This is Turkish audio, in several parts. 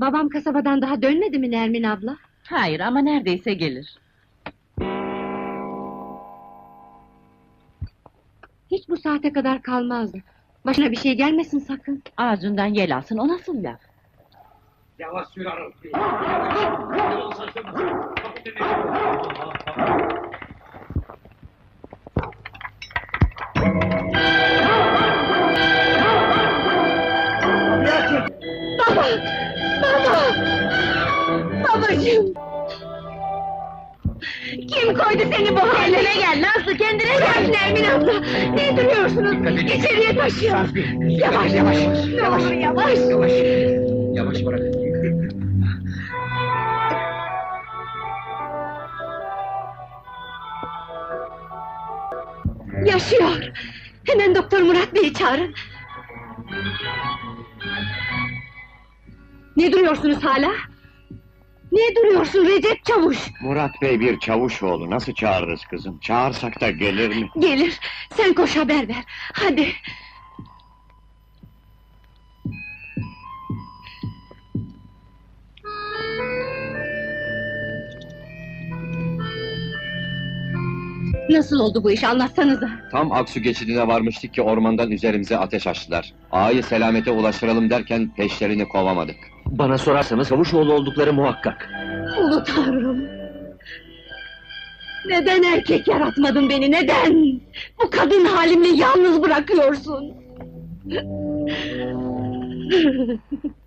Babam kasabadan daha dönmedi mi Nermin abla? Hayır ama neredeyse gelir. Hiç bu saate kadar kalmazdı. Başına bir şey gelmesin sakın. Ağzından yel alsın o nasıl laf? Yavaş sür Arıl. Yavaş. Baba! Koydu seni bu hallere gel Nazlı kendine gel Nermin abla! Ne duruyorsunuz? İçeriye taşıyın! Yavaş yavaş! Olur yavaş! Yavaş. Yavaş bırak. Yaşıyor! Hemen doktor Murat Bey'i çağırın! Ne duruyorsunuz hala? Ne duruyorsun Recep Çavuş? Murat Bey bir çavuş oğlu, nasıl çağırırız kızım? Çağırsak da gelir mi? Gelir, sen koş haber ver. Hadi. Nasıl oldu bu iş anlatsanıza. Tam Aksu geçidine varmıştık ki ormandan üzerimize ateş açtılar. Ağayı selamete ulaştıralım derken peşlerini kovamadık. Bana sorarsanız Çavuşoğlu oldukları muhakkak. Ulu Tanrım! Neden erkek yaratmadın beni, neden? Bu kadın halimle yalnız bırakıyorsun.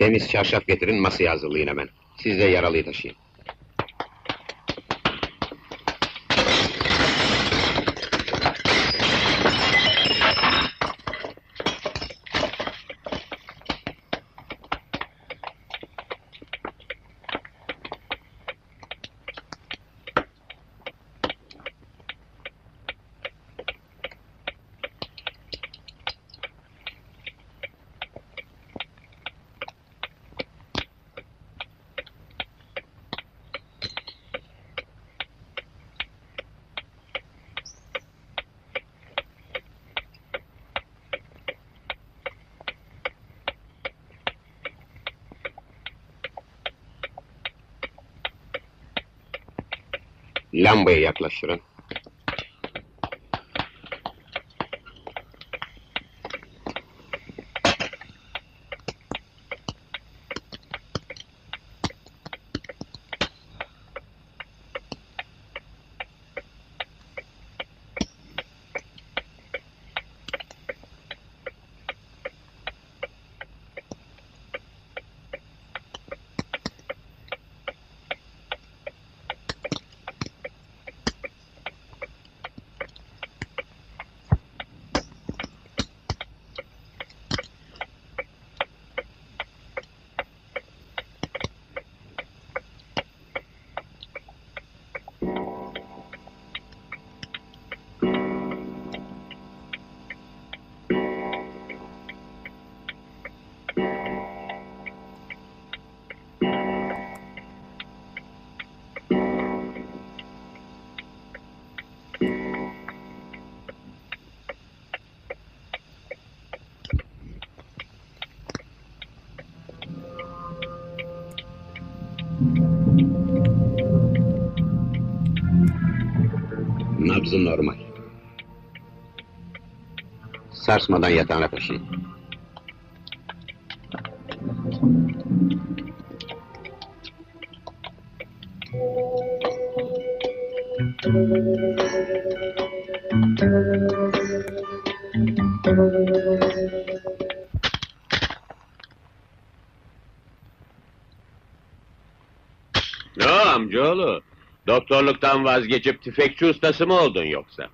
Temiz çarşaf getirin, masaya hazırlayın hemen. Siz de yaralıyı taşıyın. Lambayı yaklaştırın. Nabzı normal. Sarsmadan yatağına taşıyın. Ne Doktorluktan vazgeçip tüfekçi ustası mı oldun yoksa?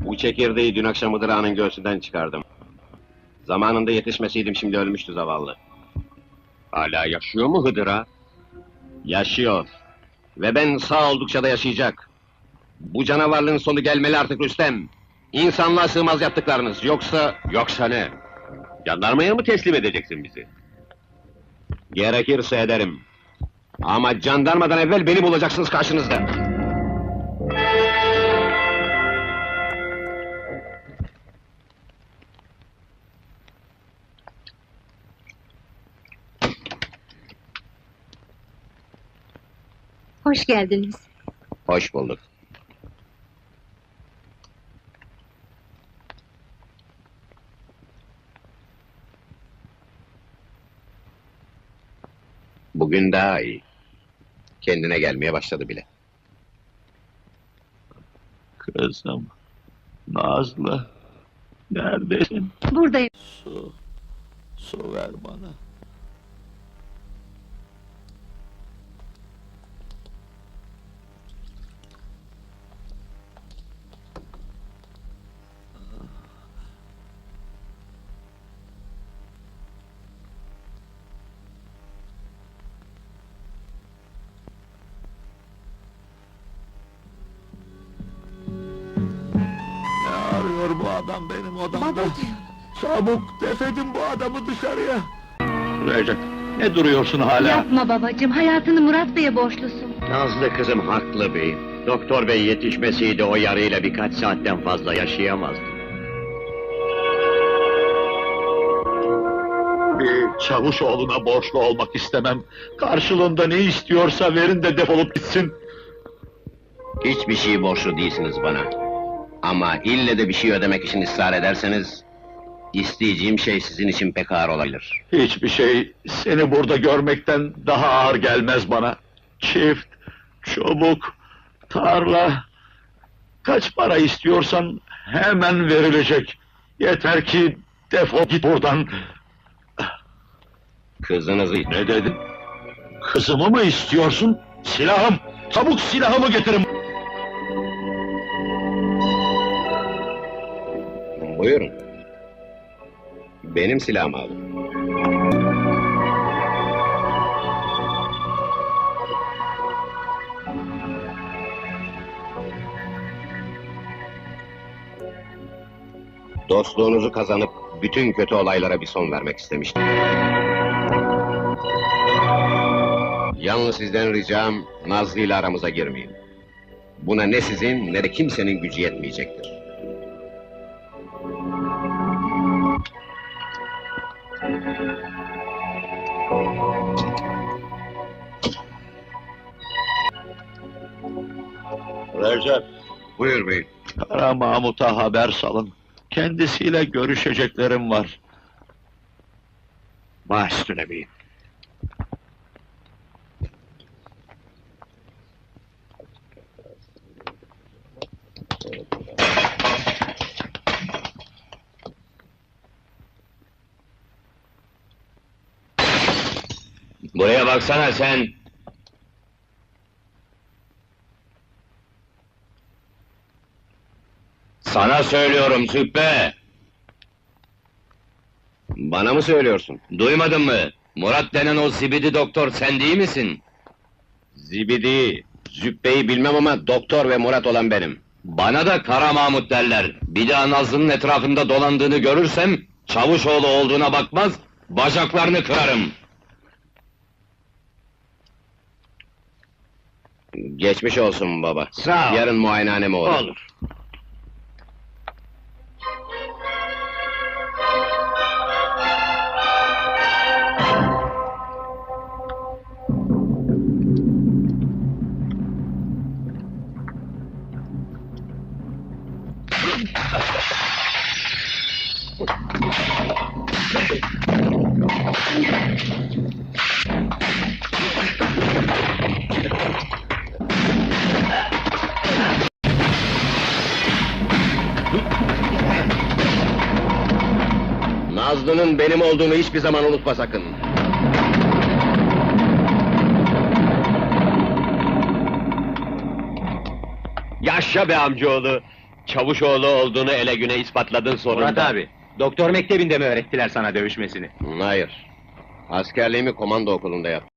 Bu çekirdeği dün akşam Hıdırağ'ın göğsünden çıkardım. Zamanında yetişmeseydim şimdi ölmüştü zavallı. Hala yaşıyor mu Hıdır'a? Yaşıyor. Ve ben sağ oldukça da yaşayacak. Bu canavarlığın sonu gelmeli artık Rüstem. İnsanlığa sığmaz yaptıklarınız. Yoksa... Yoksa ne? Jandarmaya mı teslim edeceksin bizi? Gerekirse ederim. Ama jandarmadan evvel beni bulacaksınız karşınızda. Hoş geldiniz. Hoş bulduk. Bugün daha iyi. Kendine gelmeye başladı bile. Kızım, Nazlı, neredesin? Buradayım. Su, su ver bana. Bu adam benim odamda? Çabuk def edin bu adamı dışarıya. Recep, ne duruyorsun hala? Yapma babacığım, hayatını Murat Bey'e borçlusun. Nazlı kızım haklı bey. Doktor bey yetişmeseydi o yarıyla birkaç saatten fazla yaşayamazdı. Bir çavuş oğluna borçlu olmak istemem. Karşılığında ne istiyorsa verin de defolup gitsin. Hiçbir şey borçlu değilsiniz bana. Ama ille de bir şey ödemek için ısrar ederseniz... ...isteyeceğim şey sizin için pek ağır olabilir. Hiçbir şey seni burada görmekten daha ağır gelmez bana. Çift, çubuk, tarla... Kaç para istiyorsan hemen verilecek. Yeter ki defol git buradan. Kızınızı... Ne dedin? Kızımı mı istiyorsun? Silahım! Çabuk silahımı getirin! Buyurun. Benim silahımı alın. Dostluğunuzu kazanıp bütün kötü olaylara bir son vermek istemiştim. Yalnız sizden ricam Nazlı ile aramıza girmeyin. Buna ne sizin ne de kimsenin gücü yetmeyecektir. Buyur bey. Kara Mahmut'a haber salın. Kendisiyle görüşeceklerim var. Baş üstüne beyim. Buraya baksana sen. Sana söylüyorum Züppe. Bana mı söylüyorsun? Duymadın mı? Murat denen o zibidi doktor sen değil misin? Zibidi, Züppe'yi bilmem ama doktor ve Murat olan benim. Bana da Kara Mahmut derler. Bir daha Nazlı'nın etrafında dolandığını görürsem... ...Çavuşoğlu olduğuna bakmaz, bacaklarını kırarım. Geçmiş olsun baba. Sağ ol. Yarın muayenehaneme uğra. Olur. Nazlı'nın benim olduğunu hiçbir zaman unutma sakın. Yaşa be amcaoğlu. Çavuşoğlu olduğunu ele güne ispatladın sonunda. Murat abi, doktor mektebinde mi öğrettiler sana dövüşmesini? Hayır. Askerliğimi komando okulunda yaptım.